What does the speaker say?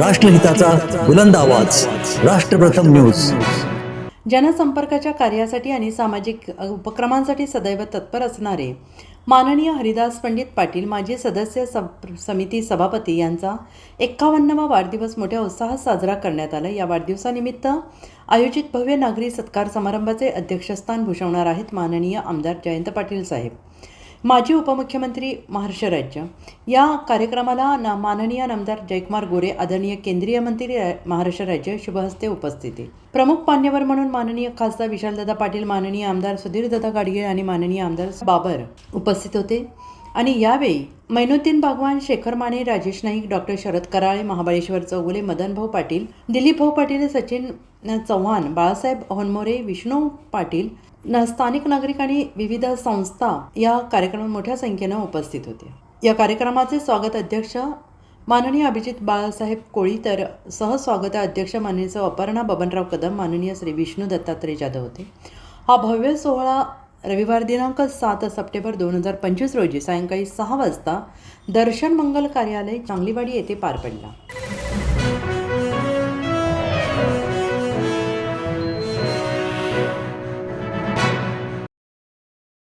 राष्ट्रहिताचा बुलंद आवाज. राष्ट्रप्रथम न्यूज. जनसंपर्काच्या कार्यासाठी आणि सामाजिक उपक्रमांसाठी सदैव तत्पर असणारे माननीय हरिदास पंडित पाटील माजी सदस्य समिती सभापती यांचा एक्कावन्नावा वाढदिवस मोठ्या उत्साहात साजरा करण्यात आला. या वाढदिवसानिमित्त आयोजित भव्य नागरी सत्कार समारंभाचे अध्यक्षस्थान भूषवणार आहेत माननीय आमदार जयंत पाटील साहेब. माजी उपमुख्यमंत्री महाराष्ट्र राज्य. या कार्यक्रमाला ना माननीय नामदार जयकुमार गोरे आदरणीय केंद्रीय मंत्री महाराष्ट्र राज्य शुभहस्ते उपस्थिती. प्रमुख मान्यवर म्हणून माननीय खासदार विशालदादा पाटील माननीय आमदार सुधीरदादा गाडगे आणि माननीय आमदार बाबर उपस्थित होते. आणि यावेळी मैनुद्दीन भगवान शेखर माने राजेश नाईक डॉक्टर शरद कराळे महाबळेश्वर चौगुले मदनभाऊ पाटील दिलीप भाऊ पाटील सचिन चव्हाण बाळासाहेब होनमोरे विष्णू पाटील न स्थानिक नागरिक आणि विविध संस्था या कार्यक्रमात मोठ्या संख्येनं उपस्थित होते. या कार्यक्रमाचे स्वागत अध्यक्ष माननीय अभिजित बाळासाहेब कोळी तर सहस्वागत अध्यक्ष माननीय अपर्णा बबनराव कदम माननीय श्री विष्णू दत्तात्रय जाधव होते. हा भव्य सोहळा रविवार दिनांक सात सप्टेंबर दोन हजार पंचवीस रोजी सायंकाळी सहा वाजता दर्शन मंगल कार्यालय चांगलीवाडी येथे पार पडला.